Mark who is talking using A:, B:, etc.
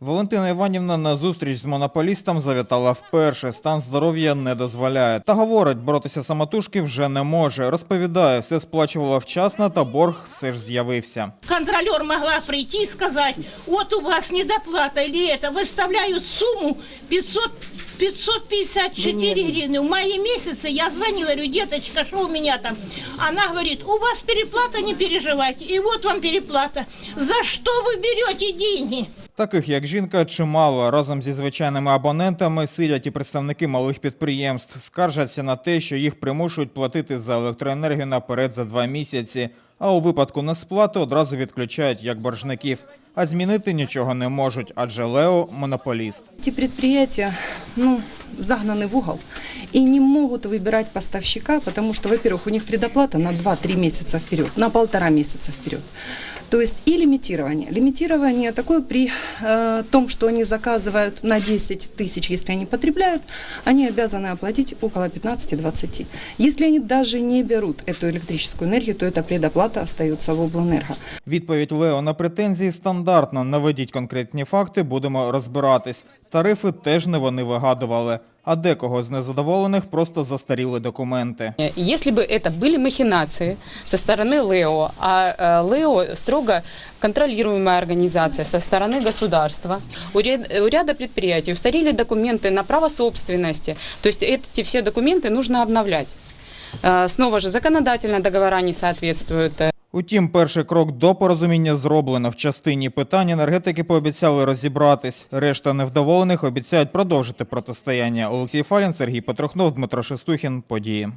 A: Валентина Іванівна на зустріч з монополістом завітала вперше. Стан здоров'я не дозволяє. Та говорить, боротися самотужки вже не може. Розповідає, все сплачувала вчасно, та борг все ж з'явився.
B: контролер могла прийти и сказать, вот у вас недоплата или это, выставляют сумму 500, 554 гривны. В мае месяце я звонила, говорю, деточка, что у меня там? Она говорит, у вас переплата, не переживайте. И вот вам переплата. За что вы берете деньги?
A: Таких як жінка чимало. Разом зі звичайними абонентами сидять і представники малих підприємств. Скаржаться на те, що їх примушують платити за електроенергію наперед за два місяці. А у випадку несплати одразу відключають як боржників. А змінити нічого не можуть, адже Лео монополіст.
C: Эти предприятия ну, загнаний в угол и не могут выбирать поставщика, потому что, во-первых, у них предоплата на 2-3 месяца вперед, на полтора месяца вперед. То есть и лимитирование. Лимитирование такое при э, том, что они заказывают на 10 тысяч, если они потребляют, они обязаны оплатить около 15-20. Если они даже не берут эту электрическую энергию, то эта предоплата остается в облэнерго.
A: Відповідь Лео на претензії стандартна. Наведіть конкретні факти, будемо розбиратись. Тарифи теж не вони вигадували. А декого з незадоволених просто застаріли документи.
D: Если бы это были махинации со стороны Лео, а э, Лео строго контролируемая организация со стороны государства, у ря- у ряда предприятий устарели документы на право собственности, то есть эти все документы нужно обновлять. Э, Снова же законодательно договора не соответствуют э,
A: Утім, перший крок до порозуміння зроблено. В частині питань енергетики пообіцяли розібратись. Решта невдоволених обіцяють продовжити протистояння. Олексій Фалін, Сергій Петрохнов, Дмитро Шестухін. Події.